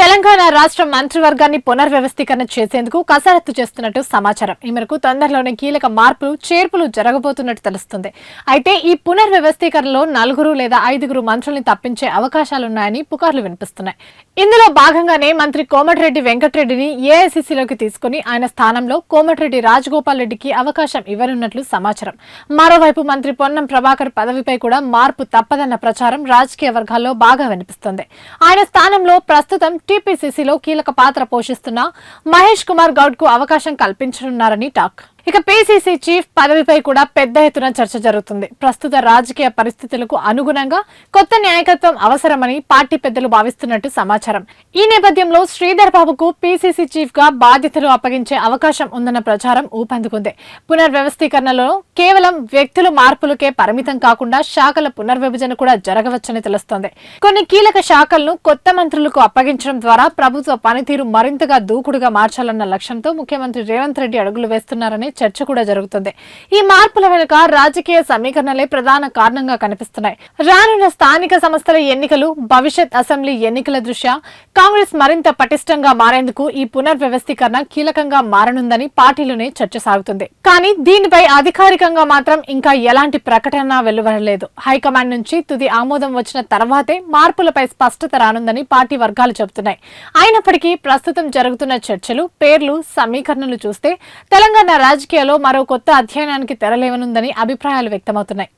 Telangana రాష్ట్ర మంత్రివర్గాన్ని పునర్వ్యవస్థీకరణ చేసేందుకు కసరత్తు చేస్తున్నట్టు సమాచారం. ఈ మేరకు తొందరలోనే కీలక మార్పులు చేర్పులు జరగబోతున్నట్టు తెలుస్తుంది. అయితే ఈ పునర్వ్యవస్థీకరణలో నలుగురు లేదా ఐదుగురు మంత్రుల్ని తప్పించే అవకాశాలున్నాయని పుకార్లు వినిపిస్తున్నాయి. ఇందులో భాగంగానే మంత్రి కోమటిరెడ్డి వెంకటరెడ్డిని ఏఐసిసిలోకి తీసుకుని ఆయన స్థానంలో కోమటిరెడ్డి రాజగోపాల్ రెడ్డికి అవకాశం ఇవ్వనున్నట్లు సమాచారం. మరోవైపు మంత్రి పొన్నం ప్రభాకర్ పదవిపై కూడా మార్పు తప్పదన్న ప్రచారం రాజకీయ వర్గాల్లో బాగా వినిపిస్తుంది. ఆయన స్థానంలో ప్రస్తుతం టీపీసీసీలో కీలక పాత్ర పోషిస్తున్న మహేష్ కుమార్ గౌడ్కు అవకాశం కల్పించనున్నారని టాక్. ఇక పీసీసీ చీఫ్ పదవిపై కూడా పెద్ద ఎత్తున చర్చ జరుగుతుంది. ప్రస్తుత రాజకీయ పరిస్థితులకు అనుగుణంగా కొత్త నాయకత్వం అవసరమని పార్టీ పెద్దలు భావిస్తున్నట్టు సమాచారం. ఈ నేపథ్యంలో శ్రీధర్ బాబుకు పీసీసీ చీఫ్గా బాధ్యతలు అప్పగించే అవకాశం ఉందన్న ప్రచారం ఊపందుకుంది. పునర్వ్యవస్థీకరణలో కేవలం వ్యక్తుల మార్పులకే పరిమితం కాకుండా శాఖల పునర్విభజన కూడా జరగవచ్చని తెలుస్తోంది. కొన్ని కీలక శాఖలను కొత్త మంత్రులకు అప్పగించడం ద్వారా ప్రభుత్వ పనితీరు మరింతగా దూకుడుగా మార్చాలన్న లక్ష్యంతో ముఖ్యమంత్రి రేవంత్ రెడ్డి అడుగులు వేస్తున్నారని చర్చ కూడా జరుగుతుంది. ఈ మార్పుల వెనుక రాజకీయ సమీకరణలే ప్రధాన కారణంగా కనిపిస్తున్నాయి. రానున్న స్థానిక సంస్థల ఎన్నికలు భవిష్యత్ అసెంబ్లీ ఎన్నికల దృష్ట్యా కాంగ్రెస్ మరింత పటిష్టంగా మారేందుకు ఈ పునర్వ్యవస్థీకరణ కీలకంగా మారనుందని పార్టీలోనే చర్చ సాగుతుంది. కానీ దీనిపై అధికారికంగా మాత్రం ఇంకా ఎలాంటి ప్రకటన వెలువడలేదు. హైకమాండ్ నుంచి తుది ఆమోదం వచ్చిన తర్వాతే మార్పులపై స్పష్టత రానుందని పార్టీ వర్గాలు చెబుతున్నాయి. అయినప్పటికీ ప్రస్తుతం జరుగుతున్న చర్చలు పేర్లు సమీకరణలు చూస్తే తెలంగాణ రాజకీయాల్లో మరో కొత్త అధ్యయనానికి తెరలేవనుందని అభిప్రాయాలు వ్యక్తమవుతున్నాయి.